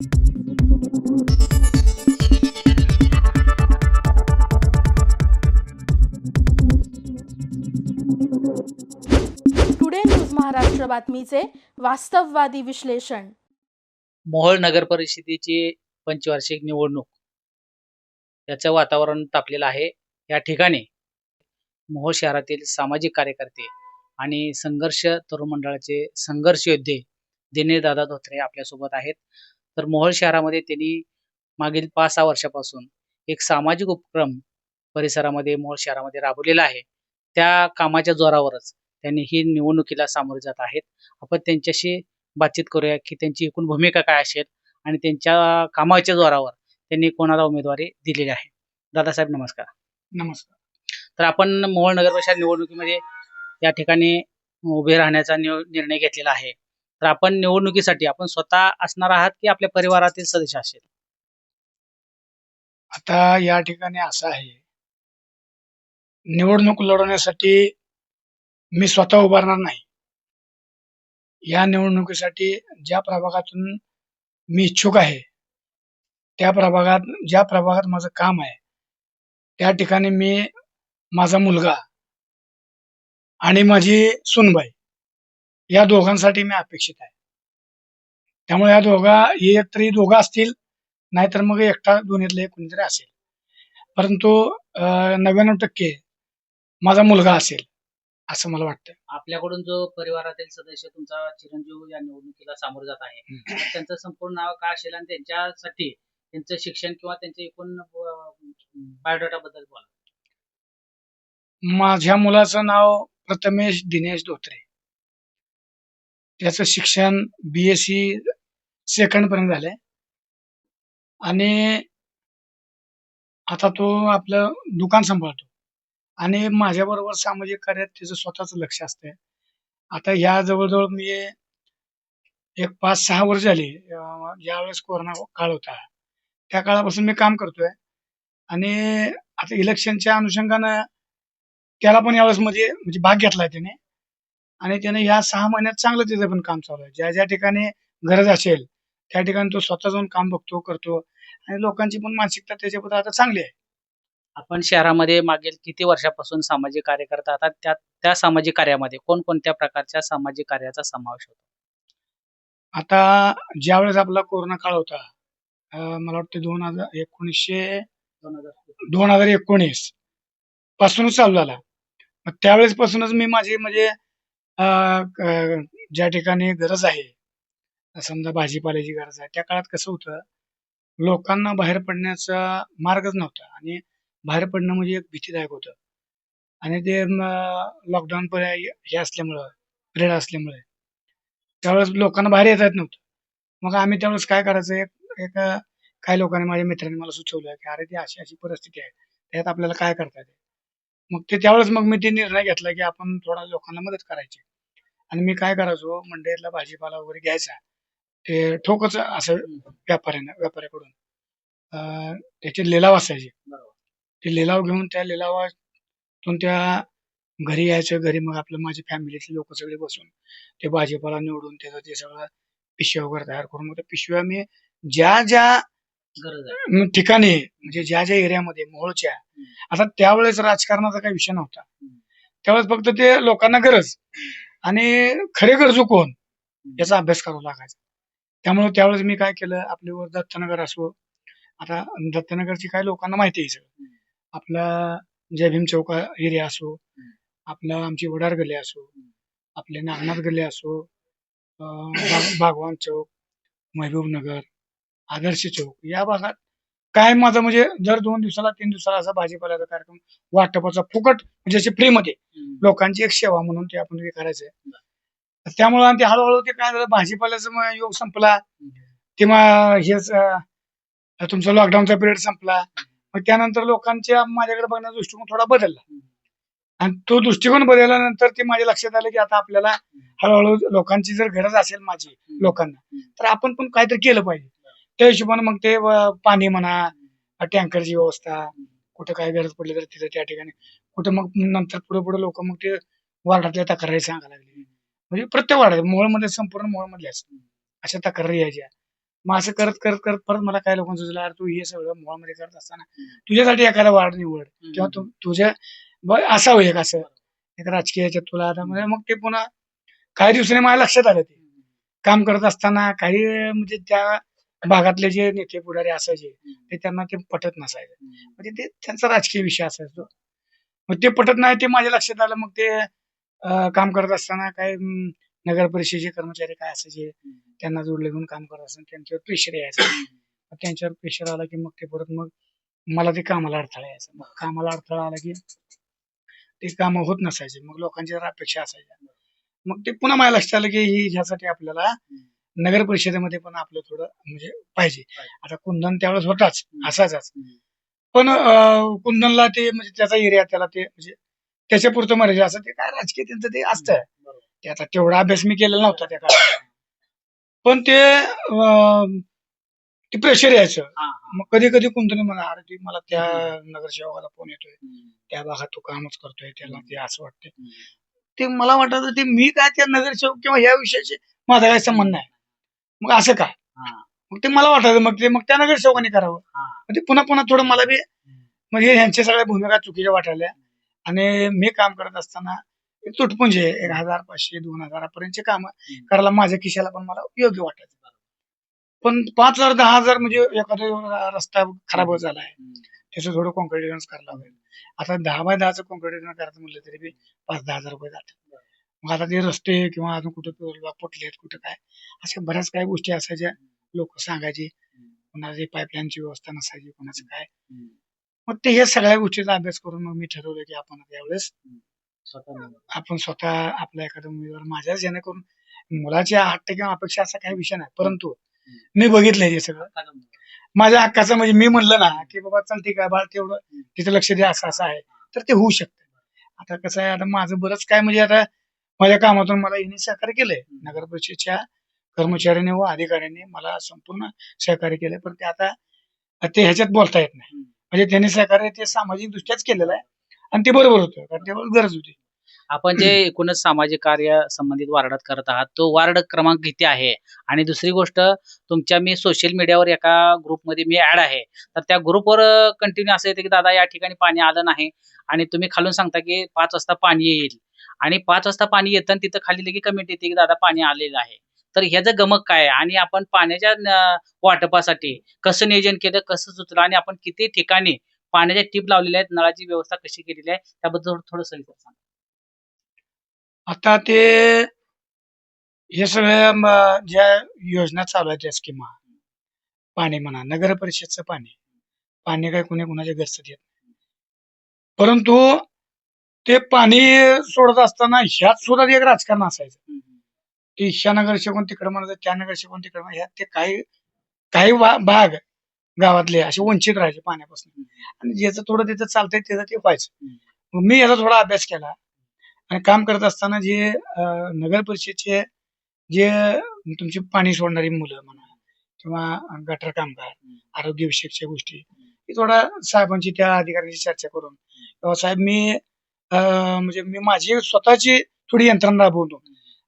Today news Maharashtra बातमीचे वास्तववादी विश्लेषण मोहोळ नगर परिषदेची पंचवार्षिक निवडणूक. याचं वातावरण तापलेलं आहे. या ठिकाणी मोहोळ शहरातील सामाजिक कार्यकर्ते आणि संघर्ष तरुण मंडळाचे संघर्ष योद्धे दिनेश दादा धोत्रे आपल्यासोबत आहेत. तर मोहोळ शहरामध्ये त्यांनी मागील पाच सहा वर्षापासून एक सामाजिक उपक्रम परिसरामध्ये मोहोळ शहरामध्ये राबवलेला आहे. त्या कामाच्या जोरावरच त्यांनी ही निवडणुकीला सामोरे जात आहेत. आपण त्यांच्याशी बातचीत करूया की त्यांची एकूण भूमिका काय असेल आणि त्यांच्या कामाच्या जोरावर त्यांनी कोणाला उमेदवारी दिलेली आहे. दादासाहेब नमस्कार. नमस्कार. तर आपण मोहोळ नगर परिषद निवडणुकीमध्ये या ठिकाणी उभे राहण्याचा निर्णय घेतलेला आहे. तर आपण निवडणुकीसाठी आपण स्वतः असणार आहात की आपल्या परिवारातील सदस्य असेल आता या ठिकाणी असं आहे. निवडणूक लढवण्यासाठी मी स्वतः उभारणार नाही. या निवडणुकीसाठी ज्या प्रभागातून मी इच्छुक आहे त्या प्रभागात ज्या प्रभागात माझं काम आहे त्या ठिकाणी मी माझा मुलगा आणि माझी सुनबाई या दोघांसाठी मी अपेक्षित आहे. त्यामुळे या दोघा एक तरी दोघं असतील नाहीतर मग एकटा दोन्हीतलं एक कोणीतरी असेल. परंतु नव्याण्णव टक्के माझा मुलगा असेल असं मला वाटतं आपल्याकडून जो परिवारातील सदस्य तुमचा चिरंजीव या निवडणुकीला सामोरे जात आहे त्यांचं संपूर्ण नाव काय असेल आणि त्यांच्यासाठी त्यांचं शिक्षण किंवा त्यांचे एकूण बायोडाटा बद्दल बोला. माझ्या मुलाचं नाव प्रथमेश दिनेश धोत्रे. त्याचं शिक्षण बी एस सी सेकंड झालंय. आणि आता तो आपलं दुकान सांभाळतो. आणि माझ्याबरोबर सामाजिक कार्यात त्याचं स्वतःचं लक्ष असतंय. आता ह्या जवळजवळ मी एक पाच सहा वर्ष झाली ज्यावेळेस कोरोना काळ होता. त्या काळापासून मी काम करतोय. आणि आता इलेक्शनच्या अनुषंगानं त्याला पण यावेळेस मध्ये म्हणजे भाग घेतलाय त्याने. आणि त्याने या सहा महिन्यात चांगलं त्याचं पण काम चालू आहे. ज्या ज्या ठिकाणी गरज असेल त्या ठिकाणी तो स्वतः जाऊन काम बघतो करतो. आणि लोकांची पण मानसिकता त्याच्याबद्दल आता चांगली आहे. आपण शहरामध्ये मागील किती वर्षापासून सामाजिक कार्य करत आहात? त्या त्या सामाजिक कार्यामध्ये कोणकोणत्या प्रकारच्या सामाजिक कार्याचा समावेश होतो? आता ज्यावेळेस आपला कोरोना काळ होता मला वाटतं दोन हजार एकोणीसशे दोन हजार एकोणीस पासूनच चालू झाला. मग त्यावेळेस पासूनच मी माझी म्हणजे ज्या ठिकाणी गरज आहे समजा भाजीपाल्याची गरज आहे त्या काळात कसं होतं लोकांना बाहेर पडण्याचा मार्गच नव्हता आणि बाहेर पडणं म्हणजे एक भीतीदायक होतं. आणि ते लॉकडाऊन हे असल्यामुळं पिरियड असल्यामुळे त्यावेळेस लोकांना बाहेर येता येत नव्हतं. मग आम्ही त्यावेळेस काय करायचं एक एक काही लोकांनी माझ्या मित्रांनी मला सुचवलं की अरे ती अशी अशी परिस्थिती आहे त्यात आपल्याला काय करता येते? मग ते त्यावेळेस मग मी ते निर्णय घेतला की आपण थोडा लोकांना मदत करायची. आणि मी काय करायचो मंडईतला भाजीपाला वगैरे घ्यायचा. ते ठोकच असं व्यापाऱ्यानं व्यापाऱ्याकडून. त्याचे लिलाव असायचे. ते लिलाव घेऊन त्या लिलावातून त्या घरी यायचं घरी मग आपलं माझी फॅमिलीतले लोक सगळे बसून ते भाजीपाला निवडून त्याचं ते सगळं पिशव्या वगैरे तयार करून मग त्या पिशव्या मी ज्या ज्या गरज आहे. म, ठिकाणी म्हणजे ज्या ज्या एरियामध्ये मोहोळच्या आता त्यावेळेस राजकारणाचा काही विषय नव्हता. त्यावेळेस फक्त ते लोकांना गरज आणि खरे गरजू कोण याचा अभ्यास करावा लागायचा. त्यामुळे त्यावेळेस मी काय केलं आपली वर दत्तनगर असो आता दत्तनगरची काय लोकांना माहिती आहे सगळं. आपला जय भीम चौक एरिया असो आपला आमची वडार गल्ली असो आपले नागनाथ गल्ली असो अं, बागवान चौक महबूब नगर आदर्श चौक. या भागात काय माझं म्हणजे दर दोन दिवसाला तीन दिवसाला असा भाजीपाल्याचा कार्यक्रम वाटपाचा फुकट म्हणजे असे फ्रीमध्ये. लोकांची एक सेवा म्हणून ते आपण हे करायचंय. त्यामुळे आणि ते हळूहळू ते काय झालं भाजीपाल्याचा योग संपला. किंवा हेच अं, तुमचा लॉकडाऊनचा पिरियड संपला. मग त्यानंतर लोकांच्या माझ्याकडे बघण्याचा दृष्टिकोन थोडा बदलला. आणि तो दृष्टिकोन बदलल्यानंतर ते माझ्या लक्षात आलं की आता आपल्याला हळूहळू लोकांची जर गरज असेल माझी लोकांना तर आपण पण काहीतरी केलं पाहिजे. त्या हिशोबाने मग ते पाणी म्हणा टँकरची व्यवस्था कुठं काय गरज पडली तर तिथं त्या ठिकाणी. कुठं मग नंतर पुढे पुढे लोक मग ते वार्डातल्या तक्रारी सांगायला लागले. म्हणजे प्रत्येक वार्डात मोहळमध्ये संपूर्ण मोहळमधल्याच अशा तक्रारी यायच्या. मग असं करत करत करत परत मला काय लोकांचं सुचलं अरे तू हे सगळं मोळामध्ये करत असताना तुझ्यासाठी एखादा वार्ड निवड किंवा तू तुझ्या असावं एक असं. एक राजकीय याच्यात तुला आता म्हणजे मग ते पुन्हा काही दिवसांनी माझ्या लक्षात आलं ते. काम करत असताना काही म्हणजे त्या भागातले जे नेते पुढारी असायचे ते त्यांना ते पटत नसायचं. म्हणजे ते त्यांचा राजकीय विषय असायचा. मग ते पटत नाही ते माझ्या लक्षात आलं मग ते काम करत असताना काय नगर परिषदेचे कर्मचारी काय असायचे त्यांना जोडले घेऊन काम करत असताना त्यांच्यावर प्रेशर यायचं. त्यांच्यावर प्रेशर आला की मग ते परत मग मला ते कामाला अडथळा यायचा. मग कामाला अडथळा आला की ते काम होत नसायचे. मग लोकांच्या अपेक्षा असायच्या. मग ते पुन्हा माझ्या लक्षात आलं की ही ह्यासाठी आपल्याला नगर परिषदेमध्ये पण आपलं थोडं म्हणजे पाहिजे. आता कुंदन त्यावेळेस होताच असायचाच पण कुंदनला ते म्हणजे त्याचा एरिया त्याला ते म्हणजे त्याच्या पुरतं मर्यादा असं ते काय राजकीय त्यांचं ते असतं. ते आता तेवढा अभ्यास मी केलेला नव्हता त्या काळात. पण ते ते प्रेशर यायचं. मग कधी कधी कुंदन म्हणा अरे मला त्या नगरसेवकाला फोन येतोय. त्या भागात तो कामच करतोय त्याला ते असं वाटतंय. ते मला वाटत ते मी काय त्या नगरसेवक किंवा या विषयाचे माझा काही संबंध नाही. मग असं का? मग ते मला वाटायचं मग ते मग त्या नगरसेवकाने करावं. मग ते पुन्हा पुन्हा थोडं मला बी म्हणजे ह्यांच्या सगळ्या भूमिका चुकीच्या वाटायल्या. आणि मी काम करत असताना एक तुटपुंजे एक हजार पाचशे दोन हजारापर्यंतचे काम करायला माझ्या खिशाला पण मला योग्य वाटायचं. पण पाच हजार दहा हजार म्हणजे एखादा रस्ता खराब झालाय. त्याचं थोडं कॉन्क्रिटीकरण करायला लागेल आता दहा बाय दहाचं कॉन्क्रिटीकरण करायचं म्हणलं तरी बी पाच दहा हजार रुपये जातात. मग आता ते रस्ते किंवा अजून कुठं पेरला फुटलेत कुठं काय अशा बऱ्याच काही गोष्टी असायच्या लोक सांगायची कोणाची पाईपलाईनची व्यवस्था नसायची कोणाचं काय. मग ते हे सगळ्या गोष्टीचा अभ्यास करून मग मी ठरवलं की आपण यावेळेस आपण स्वतः आपला एखादा उमेदवार माझ्या जेणेकरून मुलाच्या हट्ट किंवा अपेक्षा असा काही विषय नाही परंतु मी बघितलंय हे सगळं. माझ्या हक्काचं म्हणजे मी म्हणलं ना की बाबा चल ठीक आहे बाळ तेवढं तिथं लक्ष द्या असं असं आहे तर ते होऊ शकतं. आता कसं आहे आता माझं बरंच काय म्हणजे आता माझ्या कामातून मला यांनी सहकार्य केलंय. नगर परिषदेच्या कर्मचाऱ्यांनी व अधिकाऱ्यांनी मला संपूर्ण सहकार्य केलंय. पण ते आता ते ह्याच्यात बोलता येत नाही. म्हणजे त्यांनी सहकार्य ते सामाजिक दृष्ट्याच केलेलं आहे. आणि ते बरोबर होतं. कारण तेव्हा गरज होती. आपण जे एकूणच सामाजिक कार्य संबंधित वार्डात करत आहात तो वार्ड क्रमांक किती आहे? आणि दुसरी गोष्ट तुमच्या मी सोशल मीडियावर एका ग्रुपमध्ये मी ऍड आहे. तर त्या ग्रुपवर कंटिन्यू असं येते की दादा या ठिकाणी पाणी आलं नाही. आणि तुम्ही खालून सांगता की पाच वाजता पाणी येईल. आणि पाच वाजता पाणी येतं आणि तिथं खाली लगे कमेंट येते की दादा पाणी आलेलं आहे. तर ह्याचं गमक काय आहे? आणि आपण पाण्याच्या वाटपासाठी कसं नियोजन केलं कसं सुचलं आणि आपण किती ठिकाणी पाण्याच्या टीप लावलेल्या आहेत नळाची व्यवस्था कशी केलेली आहे त्याबद्दल थोडं- थोडं सविस्तर सांगा. आता ते हे सगळ्या म, ज्या योजना चालू आहेत त्या स्कीमा पाणी म्हणा नगर परिषदचं पाणी. पाणी काय कोणी कोणाच्या घरचं देत नाही. परंतु ते पाणी सोडत असताना ह्यात सुद्धा एक राजकारण असायचं. की ह्या नगरसेवक तिकडे म्हणायचं त्या नगरसेवक तिकडे म्हणायचं. ह्यात ते काही काही वा- भाग गावातले असे वंचित राहायचे पाण्यापासून. आणि ज्याचं थोडं तिथं चालतंय त्याचं ते व्हायचं. मग मी याचा थोडा अभ्यास केला. आणि काम करत असताना जे नगर परिषदचे जे तुमची पाणी सोडणारी मुलं म्हणा किंवा गटर कामगार आरोग्यविषयकच्या गोष्टी थोडा साहेबांची त्या अधिकाऱ्यांची चर्चा करून किंवा साहेब मी म्हणजे मी माझी स्वतःची थोडी यंत्रणा राबवतो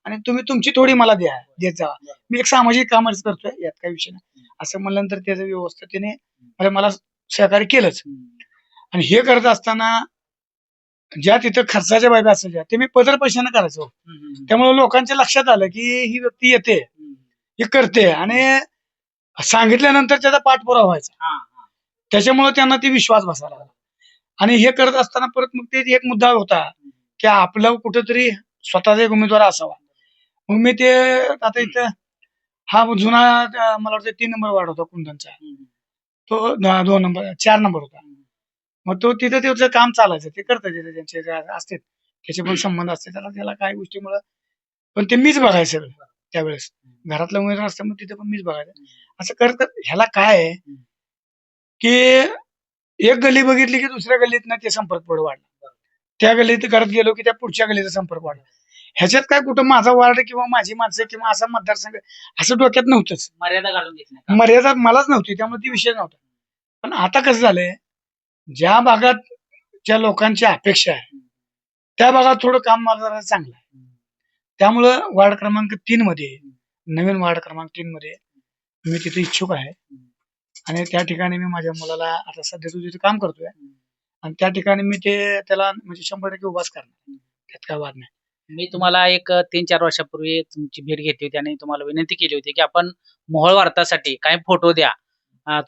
आणि तुम्ही तुमची थोडी मला द्या देत जा. मी एक सामाजिक कामच करतोय यात काही विषय नाही. असं म्हणल्यानंतर त्याचं व्यवस्था त्याने म्हणजे मला सहकार्य केलंच. आणि हे करत असताना ज्या तिथं खर्चाच्या बाबी असायच्या ते मी पदर पैशाने करायचो. त्यामुळे लोकांच्या लक्षात आलं की ही व्यक्ती येते हे करते आणि सांगितल्यानंतर त्याचा पाठपुरावा व्हायचा. त्याच्यामुळे त्यांना ती विश्वास बसायला लागला. आणि हे करत असताना परत मग ते एक मुद्दा होता की आपलं कुठंतरी स्वतःचा एक उमेदवार असावा. मग मी ते आता इथं हा जुना मला वाटतं तीन नंबर वार्ड होता कुंदनचा. तो दोन नंबर चार नंबर होता. मग तो तिथं त्याचं काम चालायचं ते करतात तिथे त्यांचे जे असतात त्याचे पण संबंध असते त्याला त्याला काय गोष्टीमुळं पण ते मीच बघायचं सगळं त्यावेळेस. घरातला उमेदवार असल्यामुळे तिथे पण मीच बघायचं. असं करत ह्याला काय आहे की एक गल्ली बघितली की दुसऱ्या गल्लीत ते संपर्क पुढे वाढला. त्या गल्लीत करत गेलो की त्या पुढच्या गल्लीचा संपर्क वाढला. ह्याच्यात काय कुठं माझा वार्ड किंवा माझी माणसं किंवा असा मतदारसंघ असं डोक्यात नव्हतंच. मर्यादा घालून. मर्यादा मलाच नव्हती त्यामुळे ती विषय नव्हता. पण आता कसं झालंय ज्या भागात ज्या लोकांची अपेक्षा आहे त्या भागात थोडं काम मला जरा चांगलं आहे. त्यामुळं वार्ड क्रमांक तीन मध्ये नवीन वार्ड क्रमांक तीन मध्ये मी तिथे इच्छुक आहे. आणि त्या ठिकाणी मी माझ्या मुलाला आता सध्या तू तिथे काम करतोय. आणि त्या ठिकाणी मी ते त्याला म्हणजे शंभर टक्के उभाच करणार त्यात काय वाद नाही. मी तुम्हाला एक तीन चार वर्षापूर्वी तुमची भेट घेतली होती आणि तुम्हाला विनंती केली होती की आपण मोहळ वार्तासाठी काही फोटो द्या.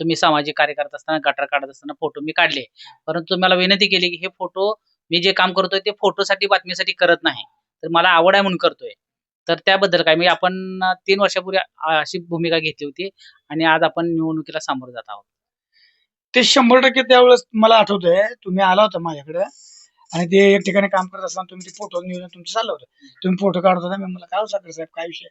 तुम्ही सामाजिक कार्य करत असताना गटार काढत असताना फोटो मी काढले. परंतु तुम्हाला विनंती केली की हे फोटो मी जे काम करतोय ते फोटोसाठी बातमीसाठी करत नाही. तर मला आवड आहे म्हणून करतोय. तर त्याबद्दल काय मी आपण तीन वर्षापूर्वी अशी भूमिका घेतली होती आणि आज आपण निवडणुकीला सामोरं जात आहोत. ते शंभर टक्के त्यावेळेस मला आठवतंय. तुम्ही आला होता माझ्याकडे आणि ते एक ठिकाणी काम करत असताना तुम्ही ते फोटो नियोजन तुमचं चाललं होतं. तुम्ही फोटो काढत होता. मी मला काय हो साखर साहेब? काय विषय?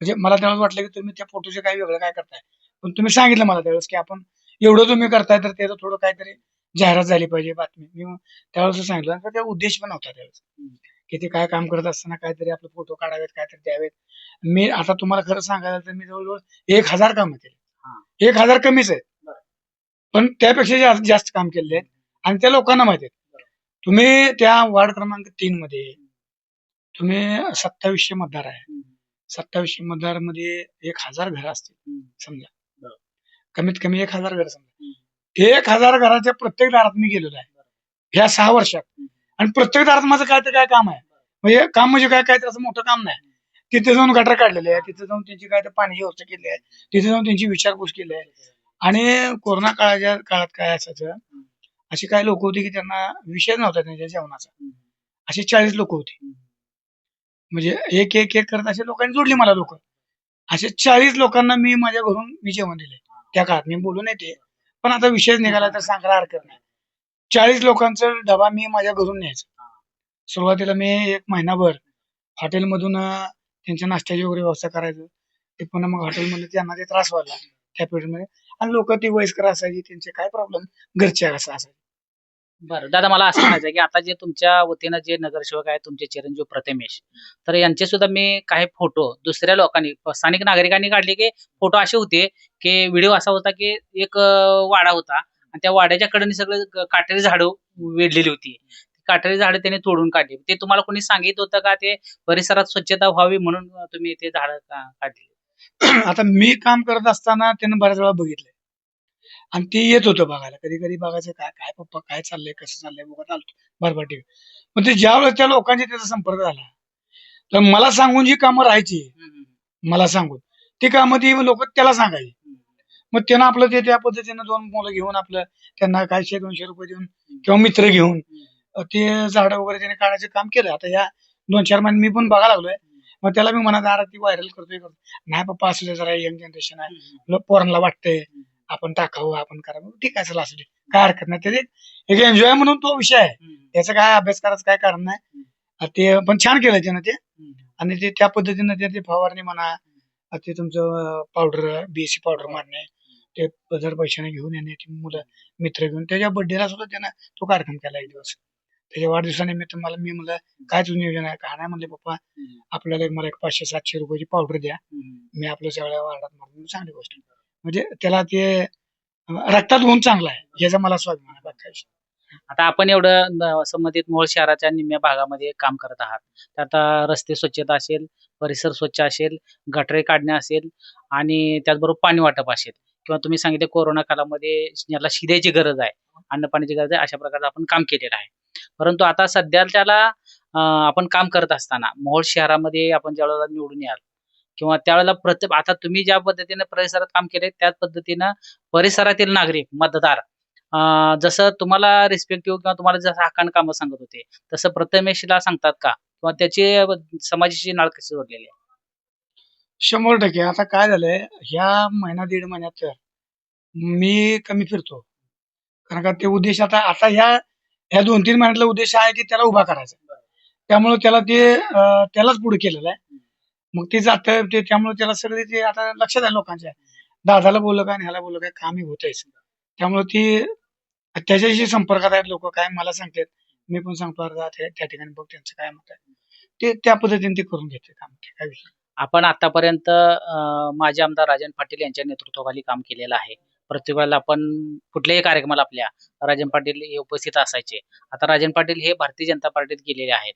म्हणजे मला त्यावेळेस वाटलं की तुम्ही त्या फोटोचे काही वेगळं काय करताय? पण तुम्ही सांगितलं मला त्यावेळेस की आपण एवढं तुम्ही करताय तर त्याचं थोडं काहीतरी जाहिरात झाली पाहिजे बातमी. मी त्यावेळेस सांगितलं आणि त्या उद्देश पण होता त्यावेळेस. की ते काय काम करत असताना काहीतरी आपले फोटो काढावेत काहीतरी द्यावेत. मी आता तुम्हाला खरं सांगायला तर मी जवळजवळ एक हजार काम केले. एक हजार कमीच आहेत. पण त्यापेक्षा जास्त जास्त काम केले आहेत. आणि त्या लोकांना माहिती आहेत. तुम्ही त्या वार्ड क्रमांक तीन मध्ये तुम्ही सत्तावीसशे मतदार आहे. सत्तावीसशे मतदारमध्ये एक हजार घरं असतील समजा. कमीत कमी एक हजार घर समजा. एक हजार घराच्या प्रत्येक दारात मी गेलेलो आहे. ह्या सहा वर्षात. आणि प्रत्येक दारात माझं काय ते काय काम आहे. म्हणजे काम म्हणजे काय काय तर असं मोठं काम नाही. तिथे जाऊन गटर काढलेले आहे तिथे जाऊन त्यांची काय ते पाणी व्यवस्था केली आहे. तिथे जाऊन त्यांची विचारपूस केली आहे. आणि कोरोना काळाच्या काळात काय असायचं? अशी काही लोक होती की त्यांना विषय नव्हता त्यांच्या जेवणाचा. असे चाळीस लोक होते. म्हणजे एक एक एक करत असे लोकांनी जोडली मला लोक. असे चाळीस लोकांना मी माझ्या घरून मी जेवण दिले त्या काळात मी बोलून येते. पण आता विषयच निघाला तर सांगायला हरकत नाही. चाळीस लोकांचा डबा मी माझ्या घरून न्यायचा. सुरुवातीला मी एक महिनाभर हॉटेलमधून त्यांच्या नाश्त्याची वगैरे व्यवस्था करायचो. ते पुन्हा मग हॉटेलमध्ये त्यांना ते त्रास व्हायला त्या पिरियडमध्ये. आणि लोक ती वयस्कर असायची त्यांचे काय प्रॉब्लेम घरचे असं असायचे. बरं. दादा मला असं म्हणायचं आहे की आता जे तुमच्या वतीनं जे नगरसेवक आहे तुमचे चिरंजीव प्रथमेश तर यांचे सुद्धा मी काही फोटो दुसऱ्या लोकांनी स्थानिक नागरिकांनी काढले की फोटो असे होते की व्हिडिओ असा होता की एक अं, वाडा होता आणि त्या वाड्याच्या कडेने सगळे ग- काटेरी झाडं वेढलेली होती. काटेरी झाडं त्यांनी तोडून काढली. ते तुम्हाला कोणी सांगितलं होतं का? ते परिसरात स्वच्छता व्हावी म्हणून तुम्ही ते झाडं का- काढली? आता मी काम करत असताना त्यानं बऱ्याच वेळा बघितलंय. आणि ते येत होतं बघायला. कधी कधी बघायचं काय काय पप्पा काय चाललंय कसं चाललंय बघत आलतो. बरोबर ठीक पण ते ज्या वेळेस त्या लोकांशी त्याचा संपर्क झाला तर मला सांगून जी कामं राहायची मला सांगून ती कामं ती लोक त्याला सांगायची. मग त्यानं आपलं ते त्या पद्धतीनं दोन मुलं घेऊन आपलं त्यांना कायशे दोनशे रुपये देऊन किंवा मित्र घेऊन ते झाडं वगैरे त्याने काढायचं काम केलं. आता या दोन चार महिने मी पण बघायला लागलोय. मग त्याला मी म्हणत अरे ती व्हायरल करतोय करतो नाही पप्पा असू दे जरा यंग जनरेशन आहे. पोरांना वाटतंय. आपण टाकावं आपण करावं. ठीक आहे चला असू दे. काय हरकत नाही. ते एक एन्जॉय म्हणून तो विषय आहे. त्याचा काय अभ्यास करायचं काय कारण नाही. ते पण छान केलं त्यानं ते. आणि ते त्या पद्धतीनं ते फवारणी म्हणा ते तुमचं पावडर बीएससी पावडर मारणे ते जर पैशाने घेऊन येणे ती मुलं मित्र घेऊन त्याच्या बर्थडेला सुद्धा त्यानं तो कार्यक्रम केला एक दिवस. त्याच्या वाढदिवसानिमित्त मला मी म्हणलं काय तुझं नियोजन आहे? काय नाही म्हणले पप्पा आपल्याला मला एक पाचशे सातशे रुपयाची पावडर द्या. मी आपल्या सगळ्या वार्डात मारून चांगली गोष्ट. म्हणजे त्याला ते रक्तात होऊन चांगला आहे. याचा मला स्वाभिमान आहे बाकी काही विषय नाही. आता आपण एवढं न- संबंधित मूळ शहराच्या निम्म्या भागामध्ये काम करत आहात. तर आता रस्ते स्वच्छता असेल परिसर स्वच्छ असेल गटरे काढणे असेल आणि त्याचबरोबर पाणी वाटप असेल. किंवा तुम्ही सांगितले कोरोना काळामध्ये याला शिद्याची गरज आहे अन्न पाण्याची गरज आहे अशा प्रकारचं आपण काम केलेलं आहे. परंतु आता सध्या त्याला आपण काम करत असताना मोहोळ शहरामध्ये आपण ज्यावेळेला निवडून याल किंवा त्यावेळेला प्रत्येक आता तुम्ही ज्या पद्धतीने परिसरात काम केले त्याच पद्धतीनं परिसरातील नागरिक मतदार जसं तुम्हाला रिस्पेक्टिव्ह किंवा तुम्हाला जसं हक्कान कामं सांगत होते तसं प्रथमेशला सांगतात का? किंवा त्याची समाजाची नाळ कशी जोडलेली आहे? शंभर टक्के. आता काय झालंय ह्या महिना दीड महिन्यात तर मी कमी फिरतो. कारण का ते उद्देश आता आता ह्या ह्या दोन तीन महिन्यातला उद्देश आहे की त्याला उभा करायचा. त्यामुळे त्याला ते त्यालाच पुढे केलेलं आहे. मग ते जात ते त्यामुळे त्याला सगळे ते आता लक्षात आहे लोकांच्या. दादाला बोललं काय आणि ह्याला बोललं काय कामही होतच त्यामुळे ती त्याच्याशी संपर्कात आहेत लोक काय मला सांगतात मी पण सांगतो अरे त्या ठिकाणी बघ त्यांचं काय मत आहे. ते त्या पद्धतीने ते करून घेते काम काय विषय आपण आतापर्यंत माजी आमदार राजन पाटील यांच्या नेतृत्वाखाली काम केलेलं आहे. प्रत्येक वेळेला आपण कुठल्याही कार्यक्रमाला आपल्या राजन पाटील हे उपस्थित असायचे. आता राजन पाटील हे भारतीय जनता पार्टीत गेलेले आहेत.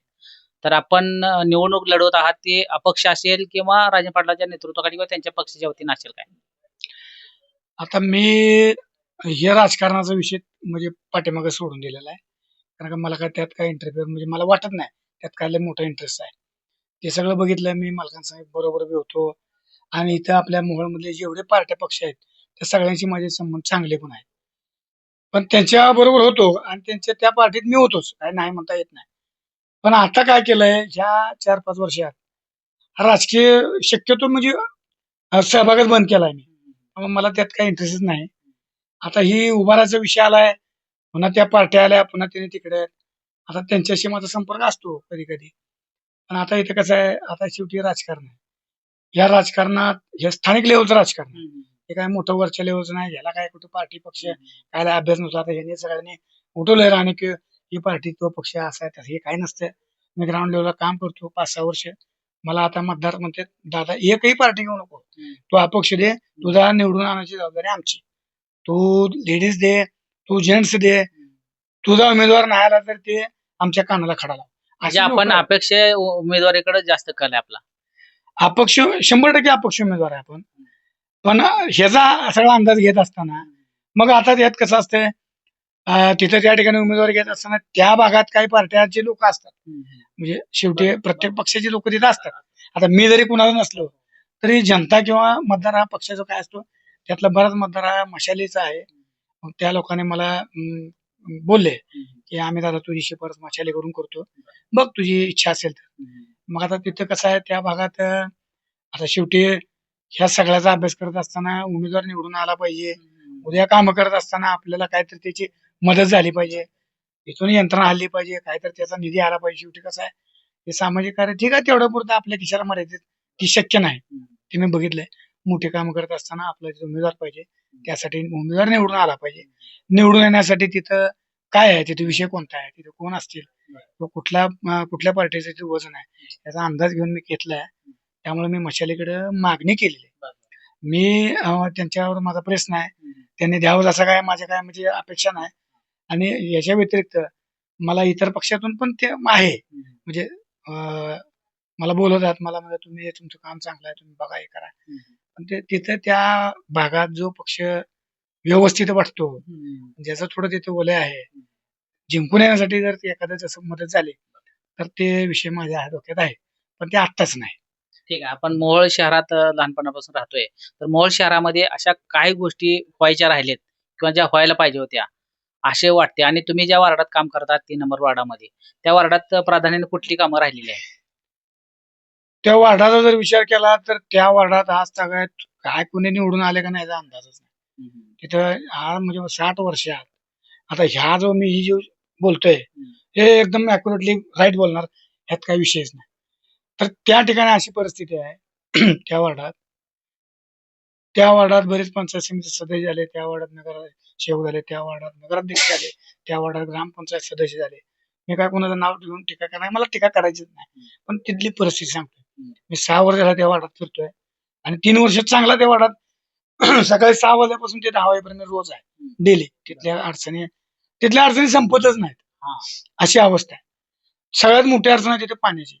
तर आपण निवडणूक लढवत आहात ते अपक्ष असेल किंवा राजन पाटलाच्या नेतृत्वाखाली किंवा त्यांच्या पक्षाच्या वतीनं असेल काय? आता मी हे राजकारणाचा विषय म्हणजे पाठीमागे सोडून दिलेला आहे. कारण का मला काय त्यात काय इंटरफिअर म्हणजे मला वाटत नाही. त्यात काय लय मोठा इंटरेस्ट आहे. ते सगळं बघितलं मी मालकांसाहेब बरोबर बी होतो. आणि इथं आपल्या मोहळमधले जेवढे पार्ट्या पक्ष आहेत त्या सगळ्यांशी माझे संबंध चांगले पण आहेत. पण त्यांच्या बरोबर होतो आणि त्यांच्या त्या पार्टीत मी होतोच. काय नाही म्हणता येत नाही. पण आता काय केलंय? ह्या चार पाच वर्षात राजकीय शक्यतो म्हणजे सहभागच बंद केलाय मी. मला त्यात काही इंटरेस्टच नाही. आता ही उभाराचा विषय आलाय पुन्हा त्या पार्ट्या आल्या पुन्हा त्याने तिकडे. आता त्यांच्याशी माझा संपर्क असतो कधी कधी पण आता इथं कसं आहे आता शेवटी राजकारण आहे. या राजकारणात हे स्थानिक लेवलचं राजकारण आहे. हे काय मोठं वरच्या लेवलचं नाही याला काय कुठं पार्टी पक्ष काय अभ्यास नव्हता आता ह्यांनी सगळ्यांनी उठवलंय. राहणे की ही पार्टी तो पक्ष असा आहे हे काही नसतं. मी ग्राउंड लेवलला काम करतो पाच सहा वर्ष. मला आता मतदार म्हणते दादा एकही पार्टी घेऊ नको. तू अपक्ष दे तुझा निवडून आणायची जबाबदारी आमची. तू लेडीज दे तू जेंट्स दे तुझा उमेदवार नाही आला तर ते आमच्या कानाला खडा लाव. म्हणजे आपण. अपेक्षा उमेदवारीकडे जास्त कल आहे आपला. अपक्ष शंभर टक्के अपक्ष उमेदवार आहे आपण. पण ह्याचा सगळा अंदाज घेत असताना मग आता त्यात कसं असतंय अं, तिथं त्या ठिकाणी उमेदवार घेत असताना त्या भागात काही पार्ट्याचे लोक असतात म्हणजे शेवटी प्रत्येक पक्षाचे लोक तिथे असतात. आता मी जरी कुणाला नसलो तरी जनता किंवा मतदार हा पक्षाचा काय असतो त्यातला बराच मतदार हा मशालीचा आहे. मग त्या लोकांनी मला अं, बोलले की आम्ही दादा तुझी शिफारस मशालीकडून करतो. बघ तुझी इच्छा असेल तर. मग आता तिथं कसं आहे त्या भागात अं, आता शेवटी ह्या सगळ्याचा अभ्यास करत असताना उमेदवार निवडून आला पाहिजे. उद्या काम करत असताना आपल्याला काहीतरी त्याची मदत झाली पाहिजे. इथून यंत्रणा हल्ली पाहिजे. काहीतरी त्याचा निधी आला पाहिजे. शेवटी कसं आहे हे सामाजिक कार्य ठीक आहे तेवढं पुरतं आपल्या खिशाला मर्यादित ती शक्य नाही. ते मी बघितलंय मोठे काम करत असताना आपला तिथे उमेदवार पाहिजे. त्यासाठी उमेदवार निवडून आला पाहिजे. निवडून येण्यासाठी तिथं काय आहे? तिथे विषय कोणता आहे? तिथे कोण असतील? तो कुठल्या कुठल्या पार्टीचं तिथे वजन आहे? याचा अंदाज घेऊन मी घेतलाय. त्यामुळे मी मशालीकडे मागणी केलेली आहे. मी त्यांच्यावर माझा प्रश्न आहे. त्यांनी द्यावं असं काय? माझ्या काय? म्हणजे अपेक्षा नाही. आणि याच्या व्यतिरिक्त मला इतर पक्षातून पण ते आहे. म्हणजे अं, मला बोलवतात मला म्हणतात तुम्ही तुमचं काम चांगलं आहे तुम्ही बघा हे करा. पण ते तिथं त्या भागात जो पक्ष व्यवस्थित वाटतो ज्याचं थोडं तिथे ओले आहे जिंकून येण्यासाठी जर ते एखाद्याच असं मदत झाली तर ते विषय माझ्या डोक्यात आहे पण ते आत्ताच नाही. ठीक आहे आपण मोहोळ शहरात अ, लहानपणापासून राहतोय. तर मोहोळ शहरामध्ये अशा काही गोष्टी व्हायच्या राहिलेत किंवा ज्या व्हायला पाहिजे होत्या असे वाटते. आणि तुम्ही ज्या वार्डात काम करतात तीन नंबर वार्डामध्ये. त्या वार्डात प्राधान्याने कुठली कामं राहिलेली आहेत? त्या वार्डाचा जर विचार केला तर त्या वार्डात आज सगळ्यात काय कुणी निवडून आले का नाही याचा अंदाजच नाही. तिथं हा म्हणजे साठ वर्षात आता. ह्या जो मी ही जो बोलतोय हे एकदम अॅक्युरेटली राईट बोलणार ह्यात काही विषयच नाही. तर त्या ठिकाणी अशी परिस्थिती आहे त्या वार्डात त्या वार्डात बरेच पंचायत समिती सदस्य झाले त्या वार्डात नगर सेवक झाले त्या वार्डात नगराध्यक्ष झाले त्या वार्डात ग्रामपंचायत सदस्य झाले. मी काय कोणाचं नाव घेऊन टीका करणार मला टीका करायचीच नाही. पण तिथली परिस्थिती सांगतोय. मी सहा वर्ष झाला त्या वार्डात फिरतोय आणि तीन वर्ष चांगला त्या वार्डात सकाळी सहा वाजल्यापासून ते दहा वाजेपर्यंत रोज आहे. डेली. तिथल्या अडचणी तिथल्या अडचणी संपतच नाहीत. हा. अशी अवस्था आहे. सगळ्यात मोठी अडचण आहे तिथे पाण्याची.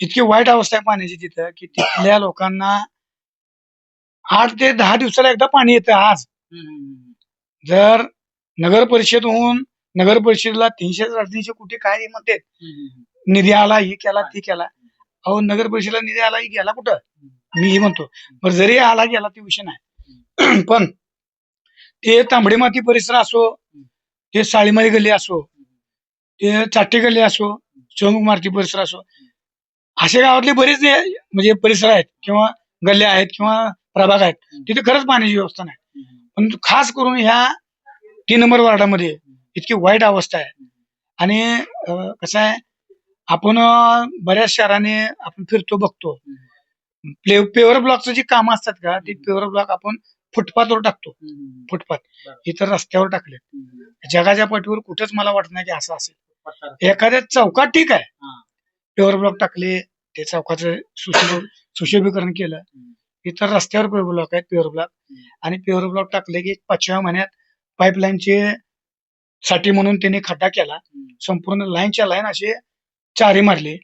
इतकी वाईट अवस्था आहे पाण्याची तिथं की तिथल्या लोकांना आठ ते दहा दिवसाला एकदा पाणी येतं आज. जर नगर परिषदहून नगर परिषदेला तीनशे साडेतीनशे कोटी काय म्हणते निधी आला ही केला ती केला. अहो नगर परिषदेला निधी आला ही गेला कुठं? मी ही म्हणतो. पण जरी आला गेला ते विषय नाही. पण ते तांबडी माती परिसर असो ते साळीमारी गल्ली असो ते चाटी गल्ली असो चौमुख मारुती परिसर असो असे गावातले बरेच म्हणजे परिसर आहेत किंवा गल्ल्या आहेत किंवा प्रभाग आहेत. तिथे खरंच पाण्याची व्यवस्था नाही. पण खास करून ह्या तीन नंबर वॉर्डामध्ये इतकी वाईट अवस्था आहे. आणि कसं आहे आपण बऱ्याच शहराने आपण फिरतो बघतो. प्ले पेवर ब्लॉकचं जी कामं असतात का ती पेवर ब्लॉक आपण फुटपाथवर टाकतो. फुटपाथ. इतर रस्त्यावर टाकले जगाच्या पाठीवर कुठेच मला वाटत नाही की असं असेल. एखाद्या चौकात ठीक आहे. पेवर ब्लॉक टाकले ते चौकाचं सुशोभ सुशोभीकरण केलं. इतर रस्त्यावर पेवर ब्लॉक आहेत पेवर ब्लॉक आणि पेवर ब्लॉक टाकले की पाचव्या महिन्यात पाईपलाईनचे साठी म्हणून त्यांनी खड्डा केला. संपूर्ण लाईनच्या लाईन असे चारी मारले.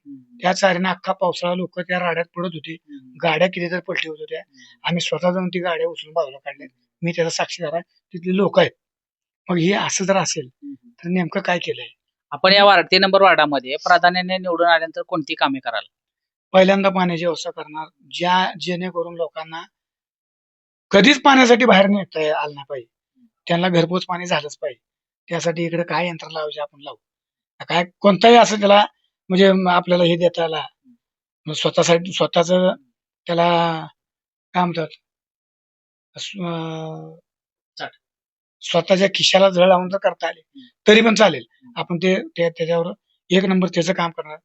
त्या चारीने अख्खा पावसाळा लोक त्या राड्यात पडत होती. गाड्या किती तर पलटी होत होत्या. आम्ही स्वतः जाऊन ती गाड्या उचलून बाजूला काढल्या. मी त्याचा साक्षीदार आहे तिथले लोक आहेत. मग हे असं जर असेल तर नेमकं काय केलंय? आपण या वार्ड तीन नंबर वार्डामध्ये प्राधान्याने निवडून आल्यानंतर कोणती कामे कराल? पहिल्यांदा पाण्याची व्यवस्था करणार ज्या जेणेकरून लोकांना कधीच पाण्यासाठी बाहेर निघता आलं नाही पाहिजे. त्यांना घरपोच पाणी झालंच पाहिजे. त्यासाठी इकडे काय यंत्र लावायचे आपण लावू. काय कोणताही असं त्याला म्हणजे आपल्याला हे देता आला स्वतःसाठी स्वतःच त्याला काय म्हणतात? अं, स्वतःच्या खिशाला जळ लावून जर करता आले. तरी पण चालेल. आपण ते त्याच्यावर एक नंबर त्याचं काम करणार.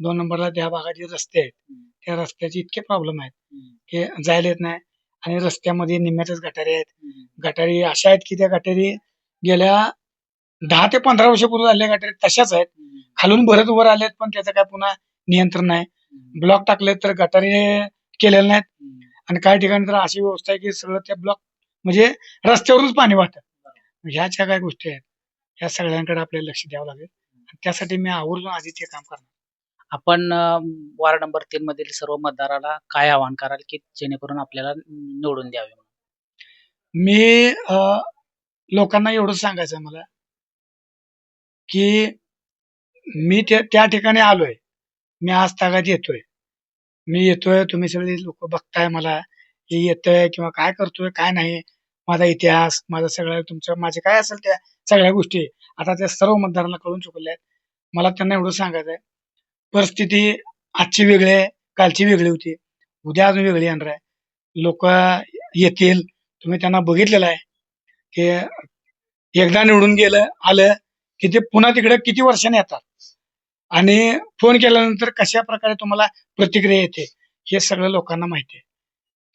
दोन नंबरला त्या भागात जे रस्ते आहेत. त्या रस्त्याचे इतके प्रॉब्लेम आहेत की जायला येत नाही. आणि रस्त्यामध्ये निम्म्यातच गटारी आहेत. गटारी अशा आहेत की त्या गटारी गेल्या दहा ते पंधरा वर्षापूर्वी आलेल्या गटारी तशाच आहेत. खालून भरत वर आलेत पण त्याचं काय पुन्हा नियंत्रण नाही. ब्लॉक टाकले तर गटारी केलेले नाहीत. आणि काही ठिकाणी तर अशी व्यवस्था आहे की सगळं त्या ब्लॉक म्हणजे रस्त्यावरूनच पाणी वाहतं. ह्या ज्या काही गोष्टी आहेत ह्या सगळ्यांकडे आपल्याला लक्ष द्यावं लागेल. आणि त्यासाठी मी आवर्जून आधी ते काम करणार. आपण वार्ड नंबर तीन मधील सर्व मतदाराला काय आवाहन कराल की जेणेकरून आपल्याला निवडून द्यावे मी लोकांना एवढंच सांगायचं आहे मला की मी त्या त्या ठिकाणी आलोय. मी आज तागात येतोय. मी येतोय तुम्ही सगळे लोक बघताय मला. हे येतोय किंवा काय करतोय काय नाही माझा इतिहास माझं सगळं तुमचं माझे काय असेल त्या सगळ्या गोष्टी आता त्या सर्व मतदारांना कळून चुकल्या आहेत. मला त्यांना एवढं सांगायचं आहे परिस्थिती आजची वेगळी आहे कालची वेगळी होती. उद्या अजून वेगळी येणार आहे. लोक येतील तुम्ही त्यांना बघितलेलं आहे की एकदा निवडून गेलं आलं की ते पुन्हा तिकडे किती वर्षांनी येतात? आणि फोन केल्यानंतर कशा प्रकारे तुम्हाला प्रतिक्रिया येते हे सगळं लोकांना माहिती आहे.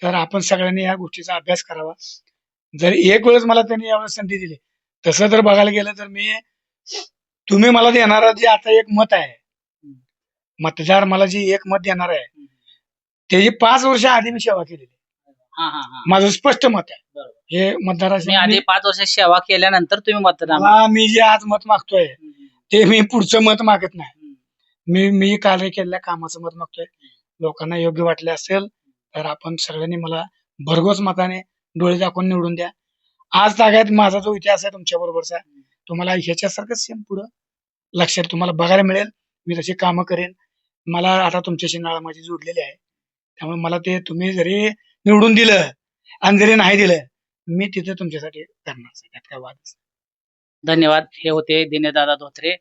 तर आपण सगळ्यांनी या गोष्टीचा अभ्यास करावा. जर एक वेळेस मला त्यांनी यावेळेस संधी दिली तसं जर बघायला गेलं तर मी तुम्ही मला देणारा जे आता एक मत आहे मतदार मला जे एक मत देणार आहे त्याची पाच वर्ष आधी मी सेवा केलेली हा हा हा. माझं स्पष्ट मत आहे. हे मी आधी पाच वर्ष सेवा केल्यानंतर तुम्ही मतदान मला मी जे आज मत मागतोय ते मी पुढचं मत मागत नाही. मी मी कार्य केलेल्या कामाचं मत मागतोय. लोकांना योग्य वाटले असेल तर आपण सगळ्यांनी मला भरघोस मताने डोळे दाखवून निवडून द्या. आज तागायत माझा जो इतिहास आहे तुमच्या बरोबरचा तुम्हाला ह्याच्यासारखंच सेम पुढं लक्षात तुम्हाला बघायला मिळेल. मी तशी कामं करेन. मला आता तुमच्याशी नाळ माझी जोडलेली आहे. त्यामुळे मला ते तुम्ही जरी निवडून दिलं आणि जरी नाही दिलं मी तिथे तुमच्यासाठी करणार त्यात काय वाद नाही. धन्यवाद. हे होते दिनेदादा धोत्रे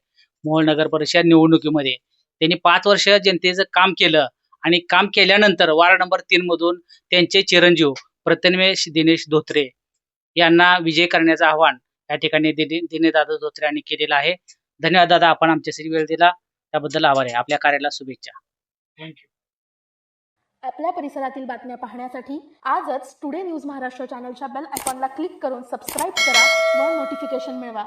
मोहोळ नगर परिषद निवडणुकीमध्ये. त्यांनी पाच वर्ष जनतेचं काम केलं आणि काम केल्यानंतर वार्ड नंबर तीन मधून त्यांचे चिरंजीव प्रथमेश दिनेश धोत्रे यांना विजय करण्याचं आव्हान या ठिकाणी दिने- दिनेदादा धोत्रे यांनी केलेलं आहे. धन्यवाद दादा आपण आमच्यासाठी वेळ दिला. त्याबद्दल आभार आहे. आपल्या कार्याला शुभेच्छा. थँक्यू आपल्या परिसरातील बातम्या पाहण्यासाठी आजच टुडे न्यूज महाराष्ट्र चॅनलच्या बेल आयकॉनला क्लिक करून सबस्क्राईब करा व नोटिफिकेशन मिळवा.